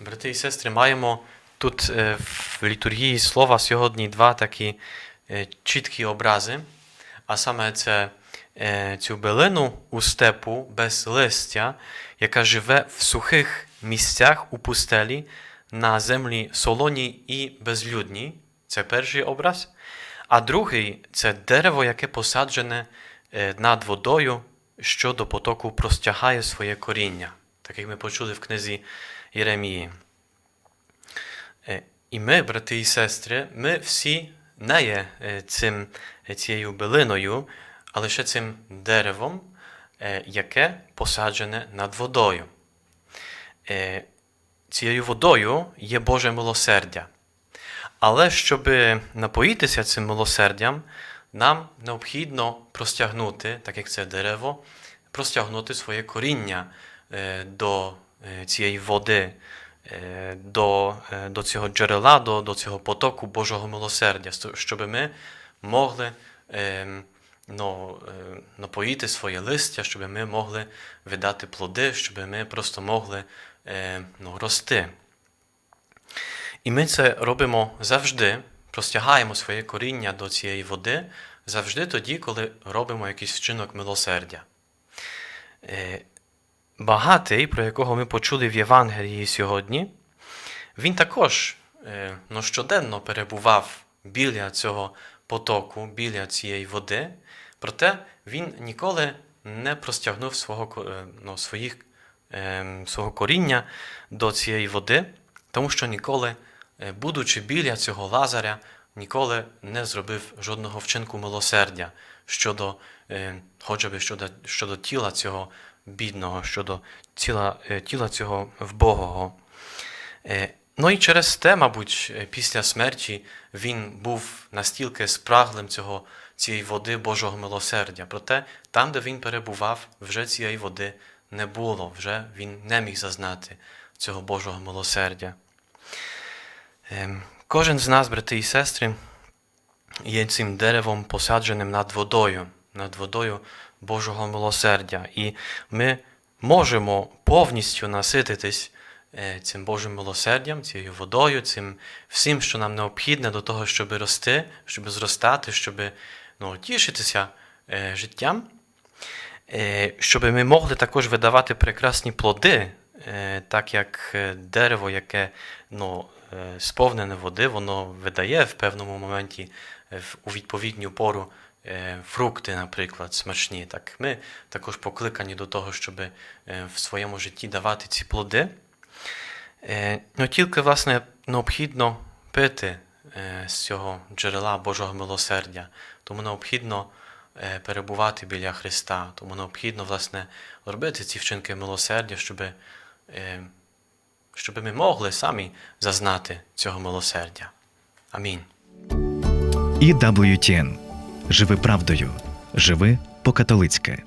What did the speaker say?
Брати і сестри, маємо тут е, в літургії слова сьогодні два такі е, чіткі образи, а саме це е, цю билину у степу без листя, яка живе в сухих місцях у пустелі на землі солоній і безлюдній. Це перший образ. А другий це дерево, яке посаджене над водою, що до потоку простягає своє коріння, так як ми почули в книзі Єремії. Е, І ми, брати і сестри, ми всі не є е, цим, е, цією билиною, а лише цим деревом, яке посаджене над водою. Цією водою є Боже милосердя. Але щоб напоїтися цим милосердям, нам необхідно простягнути, так як це дерево, простягнути своє коріння до цієї води, е, до, е, до цього джерела, до, до цього потоку Божого милосердя, щоб ми могли е, ну, е, напоїти своє листя, щоб ми могли видати плоди, щоб ми просто могли е, ну, рости. І ми це робимо завжди, простягаємо своє коріння до цієї води завжди тоді, коли робимо якийсь вчинок милосердя. Багатий, про якого ми почули в Євангелії сьогодні, він також е, ну, щоденно перебував біля цього потоку, біля цієї води, проте він ніколи не простягнув свого, е, ну, своїх, е, свого коріння до цієї води, тому що ніколи, е, будучи біля цього лазаря, ніколи не зробив жодного вчинку милосердя щодо, е, хоча б щодо, щодо тіла цього бідного, щодо тіла, е, тіла цього вбогого. Е, Ну і через те, мабуть, е, після смерті він був настільки спраглим цього, цієї води Божого милосердя. Проте там, де він перебував, вже цієї води не було, вже він не міг зазнати цього Божого милосердя. Ем, Кожен з нас, брати і сестри, є цим деревом посадженим над водою, над водою Божого милосердя. І ми можемо повністю насититись е, цим Божим милосердям, цією водою, цим всім, що нам необхідне до того, щоб рости, щоб зростати, щоб ну, тішитися е, життям, е, щоб ми могли також видавати прекрасні плоди, так як дерево, яке ну, сповнене води, воно видає в певному моменті у відповідню пору фрукти, наприклад, смачні. Так ми також покликані до того, щоб е, в своєму житті давати ці плоди. Е, Ну, тільки, власне, необхідно пити е, з цього джерела Божого милосердя. Тому необхідно е, перебувати біля Христа. Тому необхідно, власне, робити ці вчинки милосердя, щоб, е, щоб ми могли самі зазнати цього милосердя. Амінь. І WTN. Живи правдою. Живи по-католицьки.